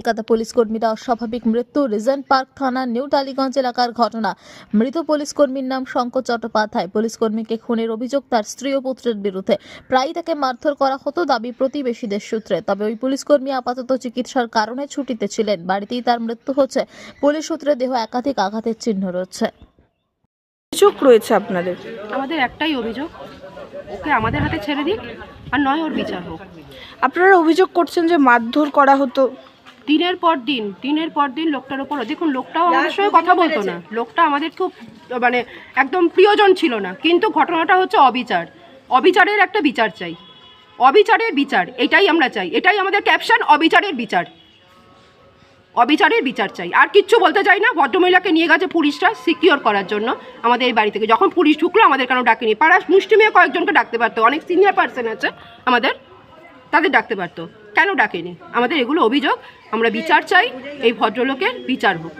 Kolkata police কর্মীরা অস্বাভাবিক মৃত্যু। রিজেন্ট পার্ক থানা নিউ টালিগঞ্জ এলাকার ঘটনা। মৃত পুলিশ কর্মীর নাম শঙ্কর চট্টোপাধ্যায়। পুলিশ কর্মীকে খুনের অভিযোগ তার স্ত্রী ও পুত্রের বিরুদ্ধে। প্রায়ই তাকে মারধর করা হতো দাবি প্রতিবেশীদের সূত্রে। তবে ওই পুলিশ কর্মী আপাতত চিকিৎসার কারণে ছুটিতে ছিলেন। বাড়িতেই তার মৃত্যু হচ্ছে। পুলিশ সূত্রে দেহ একাধিক আঘাতের চিহ্ন রয়েছে। অভিযোগ রয়েছে আপনাদের? আমাদের একটাই অভিযোগ। ওকে আমাদের হাতে ছেড়ে দিক আর নয় ওর বিচার হোক। আপনারা অভিযোগ করছেন যে মারধর করা হতো। দিনের পর দিন দিনের পর দিন লোকটার ওপর দেখুন লোকটাও আমাদের সঙ্গে কথা বলতো না। লোকটা আমাদের খুব মানে একদম প্রিয়জন ছিল না। কিন্তু ঘটনাটা হচ্ছে অবিচার। অবিচারের একটা বিচার চাই। অবিচারের বিচার এটাই আমরা চাই। এটাই আমাদের ক্যাপশন অবিচারের বিচার। অবিচারের বিচার চাই। আর কিচ্ছু বলতে চাই না। ভদ্রমহিলাকে নিয়ে গেছে পুলিশরা সিকিওর করার জন্য আমাদের এই বাড়ি থেকে। যখন পুলিশ ঢুকলো আমাদের কেন ডাকেনি? পাড়া মুষ্টি মেয়ে কয়েকজনকে ডাকতে পারতো। অনেক সিনিয়র পার্সন আছে আমাদের। তাদের ডাকতে পারতো। কেন ডাকেনি? আমাদের এগুলো অভিযোগ, আমরা বিচার চাই, এই ভদ্রলোকের বিচার হোক।